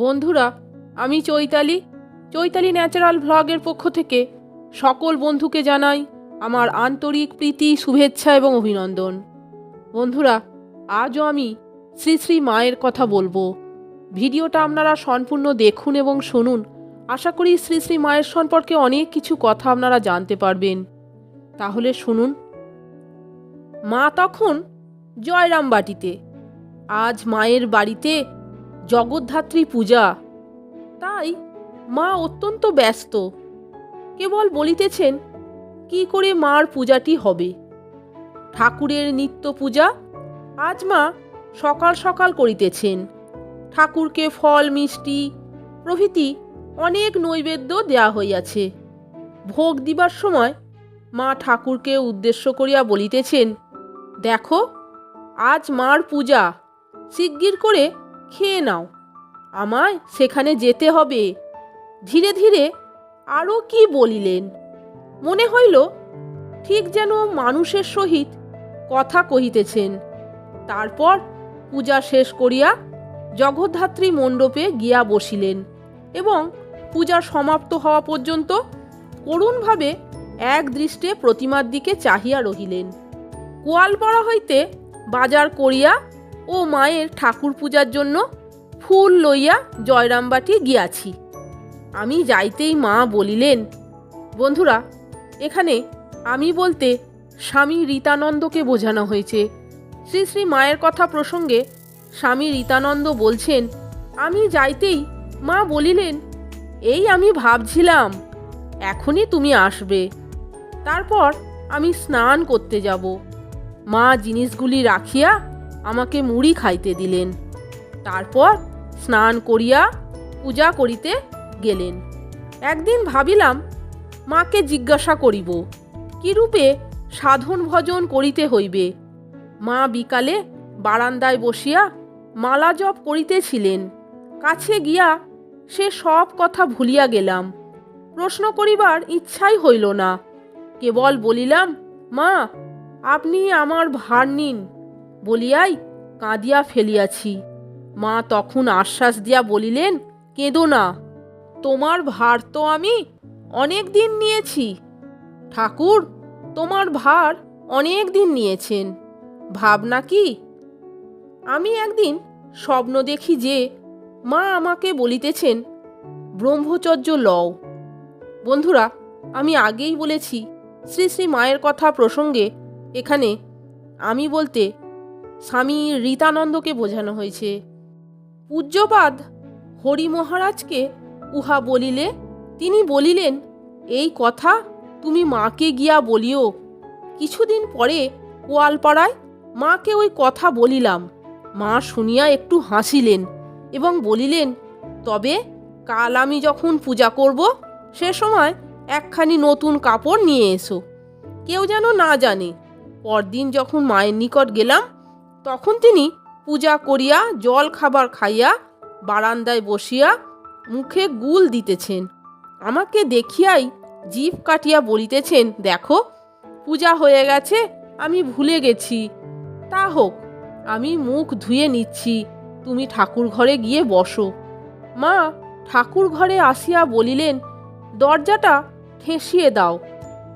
বন্ধুরা, আমি চৈতালি। চৈতালি ন্যাচারাল ভ্লগের পক্ষ থেকে সকল বন্ধুকে জানাই আমার আন্তরিক প্রীতি, শুভেচ্ছা এবং অভিনন্দন। বন্ধুরা, আজও আমি শ্রী শ্রী মায়ের কথা বলব। ভিডিওটা আপনারা সম্পূর্ণ দেখুন এবং শুনুন। আশা করি শ্রী শ্রী মায়ের সম্পর্কে অনেক কিছু কথা আপনারা জানতে পারবেন। তাহলে শুনুন। মা তখন জয়রামবাটিতে। আজ মায়ের বাড়িতে জগদ্ধাত্রী পূজা। তাই মা অত্যন্ত ব্যস্ত। কেবল বলিতেছেন, কি করে মার পূজাটি হবে? ঠাকুরের নিত্য পূজা? আজ মা সকাল সকাল করিতেছেন। ঠাকুরকে ফল, মিষ্টি, প্রভৃতি অনেক নৈবেদ্য দেয়া হইয়াছে। ভোগ দিবার সময় মা ঠাকুরকে উদ্দেশ্য করিয়া বলিতেছেন, দেখো, আজ মার পূজা। শিগগির করে খেয়ে নাও। আমায় সেখানে যেতে হবে। ধীরে ধীরে আরও কি বলিলেন? মনে হইল ঠিক যেন মানুষের সহিত কথা কহিতেছেন। তারপর পূজা শেষ করিয়া জগদ্ধাত্রী মণ্ডপে গিয়া বসিলেন এবং পূজা সমাপ্ত হওয়া পর্যন্ত করুণভাবে এক দৃষ্টে প্রতিমার দিকে চাহিয়া রহিলেন। কোয়ালপাড়া হইতে বাজার করিয়া ও মায়ের ঠাকুর পূজার জন্য ফুল লইয়া জয়রামবাটি গিয়াছি। আমি যাইতেই মা বলিলেন, বন্ধুরা, এখানে আমি বলতে স্বামী রীতানন্দকে বোঝানো হয়েছে। শ্রী শ্রী মায়ের কথা প্রসঙ্গে স্বামী রীতানন্দ বলছেন, আমি যাইতেই মা বলিলেন, এই আমি ভাবছিলাম, এখনই তুমি আসবে। তারপর আমি স্নান করতে যাব। মা জিনিসগুলি রাখিয়া আমাকে মুড়ি খাইতে দিলেন। তারপর স্নান করিয়া পূজা করিতে গেলেন। একদিন ভাবিলাম, মাকে জিজ্ঞাসা করিব, কিরূপে সাধন ভজন করিতে হইবে? মা বিকালে বারান্দায় বসিয়া মালা জপ করিতেছিলেন। কাছে গিয়া সে সব কথা ভুলিয়া গেলাম। প্রশ্ন করিবার ইচ্ছাই হইল না। কেবল বলিলাম, মা, আপনি আমার ভার নিন। বলিয়াই কাঁদিয়া ফেলিয়াছি। মা তখন আশ্বাস দিয়া বলিলেন, কেঁদো না, তোমার ভার তো আমি অনেক দিন নিয়েছি। ঠাকুর, তোমার ভার অনেক দিন নিয়েছেন। ভাবনা কি? আমি একদিন স্বপ্ন দেখি যে মা আমাকে বলিতেছেন, ব্রহ্মচর্য লও। বন্ধুরা, আমি আগেই বলেছি, শ্রী শ্রী মায়ের কথা প্রসঙ্গে এখানে আমি বলতে স্বামী রীতানন্দকে বোঝানো হয়েছে। পূজ্যপাদ হরি মহারাজকে উহা বলিলে, তিনি বলিলেন, এই কথা তুমি মাকে গিয়া বলিও। কিছুদিন পরে কোয়ালপাড়ায় মাকে ওই কথা বলিলাম। মা শুনিয়া একটু হাসিলেন এবং বলিলেন, তবে কাল আমি যখন পূজা করব, সে সময় একখানি নতুন কাপড় নিয়ে এসো। কেউ যেন না জানে, পরদিন যখন মায়ের নিকট গেলাম তখন তিনি পূজা করিয়া জল খাবার খাইয়া বারান্দায় বসিয়া মুখে গুল দিতেছেন। আমাকে দেখিয়াই জিভ কাটিয়া বলিতেছেন, দেখো, পূজা হয়ে গেছে, আমি ভুলে গেছি। তা হোক, আমি মুখ ধুয়ে নিচ্ছি, তুমি ঠাকুর ঘরে গিয়ে বসো। মা ঠাকুর ঘরে আসিয়া বলিলেন, দরজাটা ঠেসিয়ে দাও।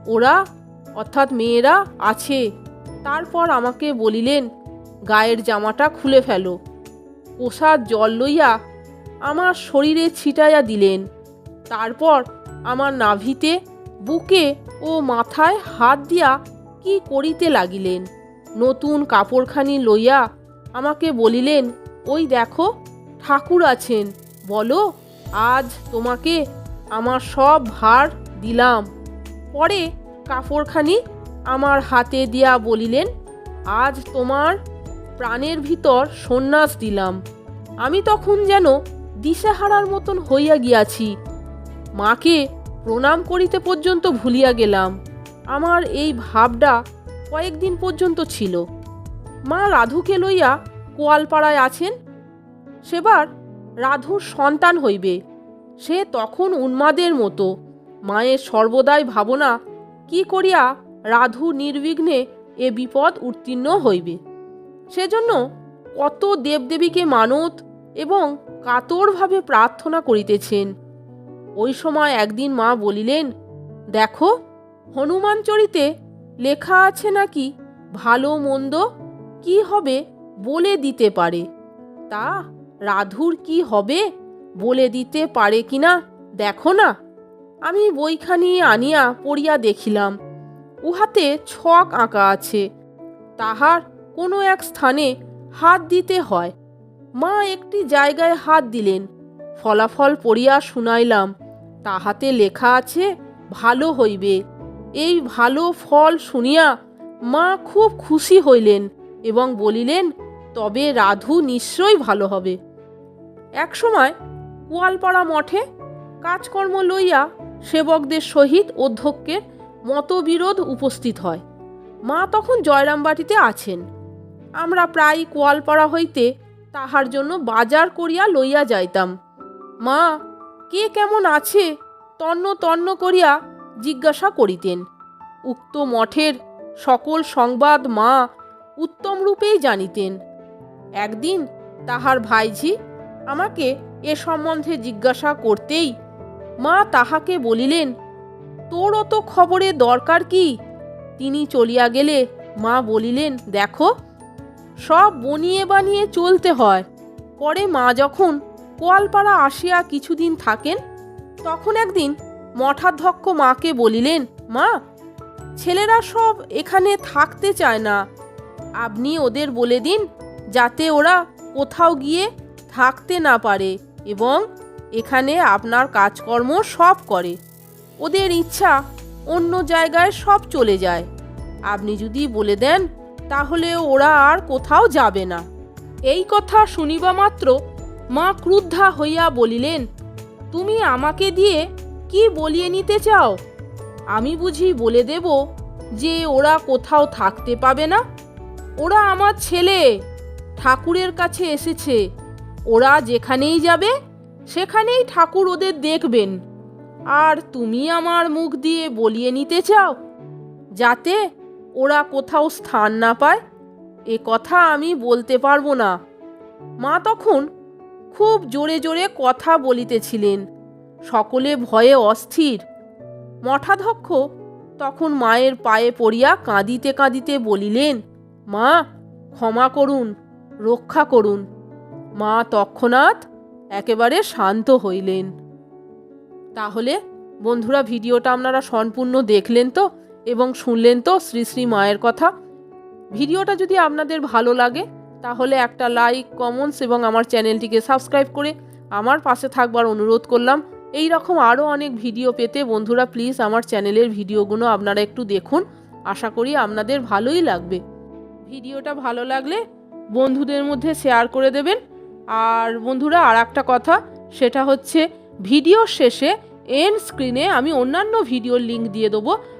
ওরা, অর্থাৎ মেয়েরা, আছে। তারপর আমাকে বলিলেন গায়ের জামাটা খুলে ফেলো। প্রসাদ জল লইয়া আমার শরীরে ছিটাইয়া দিলেন। তারপর আমার নাভিতে, বুকে ও মাথায় হাত দিয়া কি করিতে লাগিলেন? নতুন কাপড়খানি লইয়া আমাকে বলিলেন, ওই দেখো, ঠাকুর আছেন। বলো, আজ তোমাকে আমার সব ভার দিলাম। পরে কাপড়খানি আমার হাতে দিয়া বলিলেন, আজ তোমার প্রাণের ভিতর সন্ন্যাস দিলাম। আমি তখন যেন দিশেহারার মতন হইয়া গিয়াছি। মাকে প্রণাম করিতে পর্যন্ত ভুলিয়া গেলাম। আমার এই ভাবটা কয়েকদিন পর্যন্ত ছিল। মা রাধুকে লইয়া কোয়ালপাড়ায় আছেন? সেবার রাধুর সন্তান হইবে। সে তখন উন্মাদের মতো। মায়ের সর্বদাই ভাবনা, কি করিয়া রাধু নির্বিঘ্নে এ বিপদ উত্তীর্ণ হইবে? সেজন্য কত দেবদেবীকে মানত এবং কাতরভাবে প্রার্থনা করিতেছেন। ওই সময় একদিন মা বলিলেন, দেখো, হনুমান চরিতে লেখা আছে নাকি, ভালো মন্দ কি হবে বলে দিতে পারে। তা রাধুর কি হবে বলে দিতে পারে কিনা দেখো না। আমি বইখানি আনিয়া পড়িয়া দেখিলাম, উহাতে ছক আঁকা আছে, তাহার কোনো এক স্থানে হাত দিতে হয়। মা একটি জায়গায় হাত দিলেন। ফলাফল পড়িয়া শুনাইলাম, তাহাতে লেখা আছে, ভালো হইবে। এই ভালো ফল শুনিয়া মা খুব খুশি হইলেন এবং বলিলেন, তবে রাধু নিশ্চয়ই ভালো হবে। একসময় কুয়ালপাড়া মঠে কাজকর্ম লইয়া সেবকদের সহিত অধ্যক্ষের মতবিরোধ উপস্থিত হয়। মা তখন জয়রামবাটিতে আছেন। আমরা প্রায় কোয়ালপাড়া হইতে তাহার জন্য বাজার করিয়া লইয়া যাইতাম। মা, কে কেমন আছে? তন্ন তন্ন করিয়া জিজ্ঞাসা করিতেন। উক্ত মঠের সকল সংবাদ মা উত্তম রূপেই জানিতেন। একদিন তাহার ভাইঝি আমাকে এ সম্বন্ধে জিজ্ঞাসা করতেই মা তাহাকে বলিলেন, তোর অত খবরে দরকার কি? তিনি চলিয়া গেলে মা বলিলেন, দেখো সব বনিয়ে বানিয়ে চলতে হয়। পরে মা যখন কোয়ালপাড়া আসিয়া কিছুদিন থাকেন, তখন একদিন মঠাধ্যক্ষ মাকে বলিলেন, মা, ছেলেরা সব এখানে থাকতে চায় না। আপনি ওদের বলে দিন যাতে ওরা কোথাও গিয়ে থাকতে না পারে এবং এখানে আপনার কাজকর্ম সব করে। ওদের ইচ্ছা অন্য জায়গায় সব চলে যায়। আপনি যদি বলে দেন তাহলে ওরা আর কোথাও যাবে না। এই কথা শুনিবা মাত্র মা ক্রুদ্ধা হইয়া বলিলেন, তুমি আমাকে দিয়ে কি বলিয়ে নিতে চাও? আমি বুঝি বলে দেব যে ওরা কোথাও থাকতে পাবে না। ওরা আমার ছেলে, ঠাকুরের কাছে এসেছে। ওরা যেখানেই যাবে, সেখানেই ঠাকুর ওদের দেখবেন। আর তুমি আমার মুখ দিয়ে বলিয়ে নিতে চাও? যাতে ওরা কোথাও স্থান না পায়? এ কথা আমি বলতে পারব না। মা তখন খুব জোরে জোরে কথা বলিতেছিলেন। সকলে ভয়ে অস্থির। মঠাধ্যক্ষ তখন মায়ের পায়ে পড়িয়া কাঁদিতে কাঁদিতে বলিলেন, মা, ক্ষমা করুন, রক্ষা করুন। মা তৎক্ষণাৎ একেবারে শান্ত হইলেন। তাহলে বন্ধুরা, ভিডিওটা আপনারা সম্পূর্ণ দেখলেন তো? এবং শুনলেন তো শ্রী শ্রী মায়ের কথা। ভিডিওটা যদি আপনাদের ভালো লাগে, তাহলে একটা লাইক কমেন্টস এবং আমার চ্যানেলটিকে সাবস্ক্রাইব করে আমার পাশে থাকবার অনুরোধ করলাম। এই রকম আরও অনেক ভিডিও পেতে বন্ধুরা প্লিজ আমার চ্যানেলের ভিডিওগুলো আপনারা একটু দেখুন। আশা করি আপনাদের ভালোই লাগবে। ভিডিওটা ভালো লাগলে বন্ধুদের মধ্যে শেয়ার করে দেবেন। আর বন্ধুরা আর একটা কথা, সেটা হচ্ছে ভিডিও শেষে এন স্ক্রিনে আমি অন্যান্য ভিডিওর লিংক দিয়ে দেবো।